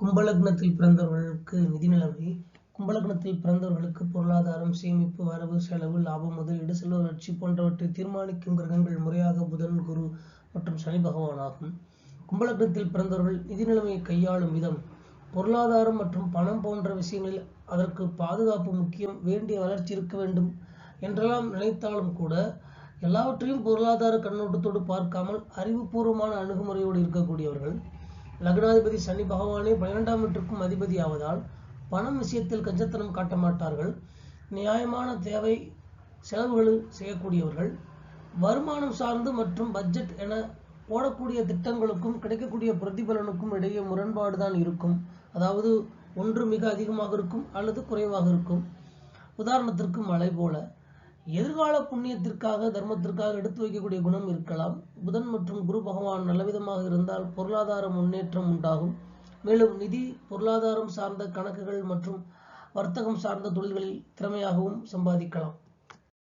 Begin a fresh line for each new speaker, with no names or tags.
கும்பலக்னத்தில் பிறந்தவர்களுக்கு நிதி நிலைமை கும்பலக்னத்தில் பிறந்தவர்களுக்கு பொருளாதாரம் சேமிப்பு வரவு செலவு லாபம் முதலீடு செல்வ வளர்ச்சி போன்றவற்றை தீர்மானிக்கும் கிரகங்கள் முறையாக புதன் குரு மற்றும் சனி பகவான் ஆகும் கும்பலக்னத்தில் பிறந்தவர்கள் நிதி நிலைமையை கையாளும் விதம் பொருளாதாரம் மற்றும் பணம் போன்ற விஷயங்களில் அதற்கு பாதுகாப்பு முக்கியம் வேண்டிய வளர்ச்சி இருக்க வேண்டும் என்றெல்லாம் நினைத்தாலும் கூட எல்லாவற்றையும் பொருளாதார கண்ணோட்டத்தோடு பார்க்காமல் அறிவுபூர்வமான அணுகுமுறையோடு இருக்கக்கூடியவர்கள் லக்னாதிபதி சனி பகவானே பன்னிரெண்டாம் வீட்டிற்கும் அதிபதி ஆவதால் பணம் விஷயத்தில் கஞ்சத்தனம் காட்ட மாட்டார்கள். நியாயமான தேவை செலவுகள் செய்யக்கூடியவர்கள். வருமானம் சார்ந்து மற்றும் பட்ஜெட் என போடக்கூடிய திட்டங்களுக்கும் கிடைக்கக்கூடிய பிரதிபலனுக்கும் இடையே முரண்பாடு தான் இருக்கும். அதாவது ஒன்று மிக அதிகமாக இருக்கும் அல்லது குறைவாக இருக்கும். உதாரணத்திற்கு மழை போல. எதிர்கால புண்ணியத்திற்காக தர்மத்திற்காக எடுத்து வைக்கக்கூடிய குணம் இருக்கலாம். புதன் மற்றும் குரு பகவான் நல்லவிதமாக இருந்தால் பொருளாதார முன்னேற்றம் உண்டாகும். மேலும் நிதி பொருளாதாரம் சார்ந்த கணக்குகள் மற்றும் வர்த்தகம் சார்ந்த தொழில்களில் திறமையாகவும் சம்பாதிக்கலாம்.